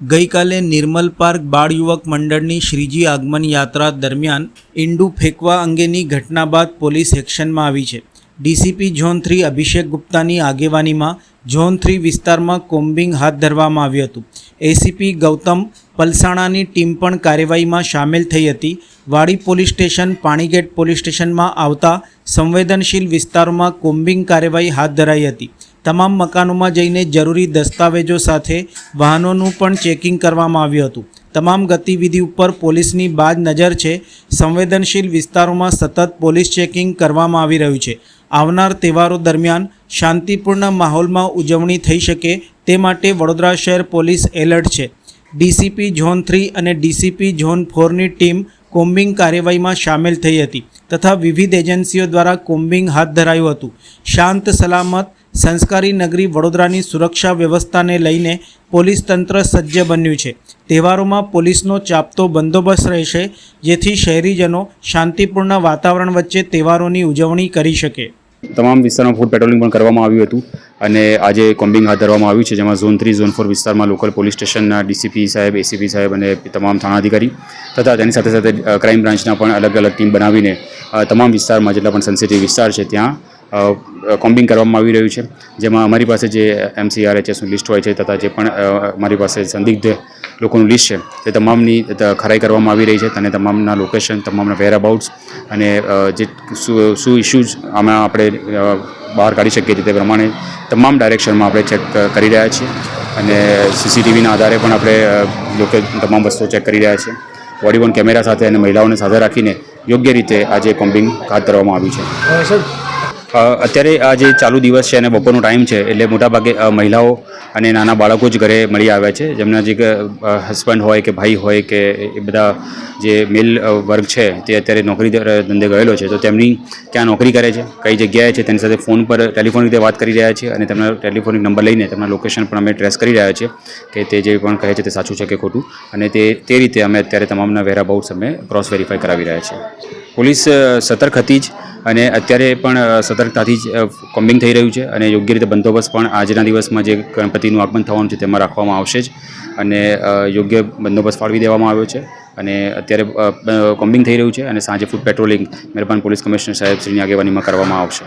ગઈકાલે નિર્મલ પાર્ક બાળ યુવક મંડળની શ્રીજી આગમન યાત્રા દરમિયાન ઈંડું ફેંકવા અંગેની ઘટના બાદ પોલીસ એક્શનમાં આવી છે. ડીસીપી ઝોન થ્રી અભિષેક ગુપ્તાની આગેવાનીમાં ઝોન થ્રી વિસ્તારમાં કોમ્બિંગ હાથ ધરવામાં આવ્યું હતું. એસીપી ગૌતમ પલસાણાની ટીમ પણ કાર્યવાહીમાં સામેલ થઈ હતી. વાડી પોલીસ સ્ટેશન, પાણીગેટ પોલીસ સ્ટેશનમાં આવતા સંવેદનશીલ વિસ્તારોમાં કોમ્બિંગ કાર્યવાહી હાથ ધરાઈ હતી. તમામ મકાનોમાં જઈને જરૂરી દસ્તાવેજો સાથે વાહનોનું પણ ચેકિંગ કરવામાં આવ્યું હતું. તમામ ગતિવિધિ ઉપર પોલીસની બાજ નજર છે. સંવેદનશીલ વિસ્તારોમાં સતત પોલીસ ચેકિંગ કરવામાં આવી રહ્યું છે. આવનાર તહેવારો દરમિયાન શાંતિપૂર્ણ માહોલમાં ઉજવણી થઈ શકે તે માટે વડોદરા શહેર પોલીસ એલર્ટ છે. ડીસીપી ઝોન થ્રી અને ડીસીપી ઝોન ફોરની ટીમ કોમ્બિંગ કાર્યવાહીમાં સામેલ થઈ હતી તથા વિવિધ એજન્સીઓ દ્વારા કોમ્બિંગ હાથ ધરાયું હતું. શાંત, સલામત સંસ્કારી નગરી વડોદરાની સુરક્ષા વ્યવસ્થાને લઈને પોલીસ તંત્ર સજ્જ બન્યું છે. તહેવારોમાં પોલીસનો ચાપતો બંદોબસ્ત રહેશે, જેથી શહેરીજનો શાંતિપૂર્ણ વાતાવરણ વચ્ચે તહેવારોની ઉજવણી કરી શકે. તમામ વિસ્તારમાં ફૂડ પેટ્રોલિંગ પણ કરવામાં આવ્યું હતું અને આજે કોમ્બિંગ હાથ ધરવામાં આવ્યું છે, જેમાં ઝોન થ્રી ઝોન ફોર વિસ્તારમાં લોકલ પોલીસ સ્ટેશનના ડીસીપી સાહેબ એસીપી સાહેબ અને તમામ થાણાધિકારી તથા તેની સાથે સાથે ક્રાઇમ બ્રાન્ચના પણ અલગ અલગ ટીમ બનાવીને તમામ વિસ્તારમાં જેટલા પણ સેન્સિટિવ વિસ્તાર છે, ત્યાં કોમ્બિંગ કરવામાં આવી રહ્યું છે. જેમાં અમારી પાસે જે એમસીઆરએચએસનું લિસ્ટ હોય છે તથા જે પણ અમારી પાસે સંદિગ્ધ લોકોનું લિસ્ટ છે, તે તમામની ખરાઈ કરવામાં આવી રહી છે અને તમામના લોકેશન, તમામના વેરાબાઉટ્સ અને જે શું શું ઇસ્યુઝ આમાં આપણે બહાર કાઢી શકીએ છીએ તે પ્રમાણે તમામ ડાયરેક્શનમાં આપણે ચેક કરી રહ્યા છીએ અને સીસીટીવીના આધારે પણ આપણે લોકે તમામ વસ્તુઓ ચેક કરી રહ્યા છીએ. બોડી વન કેમેરા સાથે અને મહિલાઓને સાથે રાખીને યોગ્ય રીતે આજે કોમ્બિંગ હાથ ધરવામાં આવ્યું છે. અત્યારે આ જે ચાલુ દિવસ છે અને બપોરનો ટાઈમ છે, એટલે મોટાભાગે મહિલાઓ અને નાના બાળકો જ ઘરે મળી આવ્યા છે. જેમના જે હસબન્ડ હોય કે ભાઈ હોય કે એ બધા જે મેલ વર્ગ છે, તે અત્યારે નોકરી ધંધે ગયેલો છે. તો તેમની ક્યાં નોકરી કરે છે, કઈ જગ્યાએ છે, તેની સાથે ફોન પર, ટેલિફોનિક રીતે વાત કરી રહ્યા છીએ અને તેમના ટેલિફોનિક નંબર લઈને તેમના લોકેશન પણ અમે ટ્રેસ કરી રહ્યા છીએ કે તે જે પણ કહે છે તે સાચું છે કે ખોટું. અને તે તે રીતે અમે અત્યારે તમામના વેરાબાઉટ્સ અમે ક્રોસ વેરીફાઈ કરાવી રહ્યા છીએ. પોલીસ સતર્ક હતી જ અને અત્યારે પણ સતર્કતાથી જ કોમ્બિંગ થઈ રહ્યું છે અને યોગ્ય રીતે બંદોબસ્ત પણ આજના દિવસમાં જે ગણપતિનું આગમન થવાનું છે તેમાં રાખવામાં આવશે જ અને યોગ્ય બંદોબસ્ત ફાળવી દેવામાં આવ્યો છે અને અત્યારે કોમ્બિંગ થઈ રહ્યું છે અને સાંજે ફૂડ પેટ્રોલિંગ મહેરબાન પોલીસ કમિશનર સાહેબ શ્રીની આગેવાનીમાં કરવામાં આવશે.